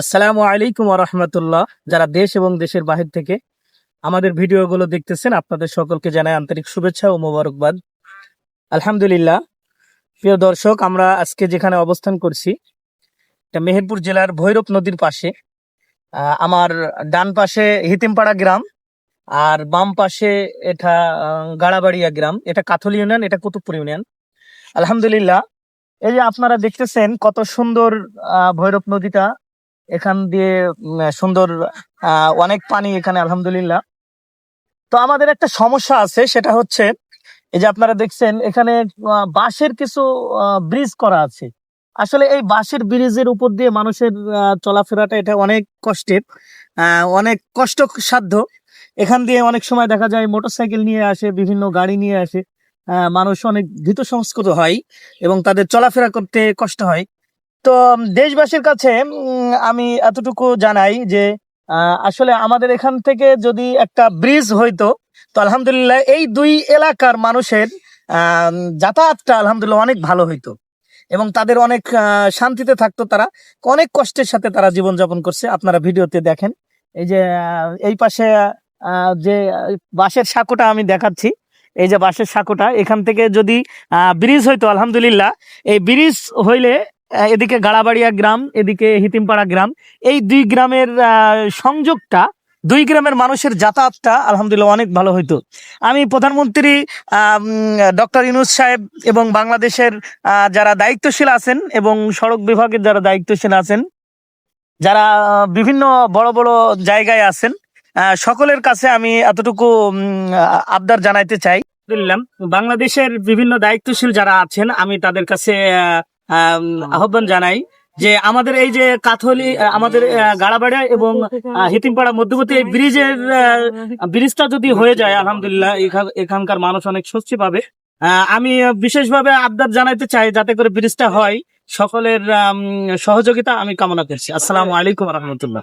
আসসালামু আলাইকুম রহমতুল্লাহ। যারা দেশ এবং দেশের বাহির থেকে আমাদের ভিডিওগুলো দেখতেছেন, আপনাদের সকলকে জানাই আন্তরিক শুভেচ্ছা ও মোবারকবাদ। আলহামদুলিল্লাহ, প্রিয় দর্শক, আমরা আজকে যেখানে অবস্থান করছি, এটা মেহেরপুর জেলার ভৈরব নদীর পাশে। আমার ডান পাশে হিতিমপাড়া গ্রাম, আর বাম পাশে এটা গাড়াবাড়িয়া গ্রাম। এটা কাথল ইউনিয়ন, এটা কুতুবপুর ইউনিয়ন। আলহামদুলিল্লাহ, এই যে আপনারা দেখতেছেন কত সুন্দর ভৈরব নদীটা এখান দিয়ে সুন্দর অনেক পানি এখানে, আলহামদুলিল্লাহ। তো আমাদের একটা সমস্যা আছে, সেটা হচ্ছে, এই যে আপনারা দেখছেন, এখানে বাঁশের কিছু ব্রিজ করা আছে। আসলে এই বাঁশের ব্রিজের উপর দিয়ে মানুষের চলাফেরাটা এটা অনেক কষ্টের অনেক কষ্ট সাধ্য এখান দিয়ে অনেক সময় দেখা যায়, মোটরসাইকেল নিয়ে আসে, বিভিন্ন গাড়ি নিয়ে আসে মানুষ অনেক ভীত সংস্কৃত হয় এবং তাদের চলাফেরা করতে কষ্ট হয়। তো দেশবাসীর কাছে আমি এতটুকু জানাই যে আসলে আমাদের এখান থেকে যদি একটা ব্রিজ হইতো, তো আলহামদুলিল্লাহ এই দুই এলাকার মানুষের যাতায়াতটা আলহামদুলিল্লাহ অনেক ভালো হইতো। এবং তাদের অনেক শান্তিতে থাকতো তারা। অনেক কষ্টের সাথে তারা জীবনযাপন করছে। আপনারা ভিডিওতে দেখেন। এই যে এই পাশে যে, বাঁশের সাঁকোটা আমি দেখাচ্ছি। এই যে, বাঁশের সাঁকোটা, এখান থেকে যদি ব্রিজ হইতো, আলহামদুলিল্লাহ, এই ব্রিজ হইলে এদিকে গাড়াবাড়িয়া গ্রাম, এদিকে হিতিমপাড়া গ্রাম। এই দুই গ্রামের সংযোগটা, দুই গ্রামের মানুষের যাতায়াতটা আলহামদুলিল্লাহ অনেক ভালো হইতো। আমি প্রধানমন্ত্রী ডক্টর ইউনুস সাহেব এবং বাংলাদেশের যারা দায়িত্বশীল আছেন এবং সড়ক বিভাগের যারা দায়িত্বশীল আছেন, যারা বিভিন্ন বড় বড় জায়গায় আছেন সকলের কাছে আমি এতটুকু আবদার জানাইতে চাই। বাংলাদেশের বিভিন্ন দায়িত্বশীল যারা আছেন, আমি তাদের কাছে আহ্বান জানাই যে আমাদের এই যে কাথলি আমাদের গাড়াবাড়া এবং হিতিমপাড়া মধ্যবর্তী এই ব্রিজের ব্রিজটা যদি হয়ে যায়, আলহামদুলিল্লাহ এখানকার মানুষ অনেক স্বস্তি পাবে। আমি বিশেষভাবে আবদার জানাইতে চাই যাতে করে ব্রিজটা হয়, সকলের সহযোগিতা আমি কামনা করছি। আসসালামু আলাইকুম রহমতুল্লাহ।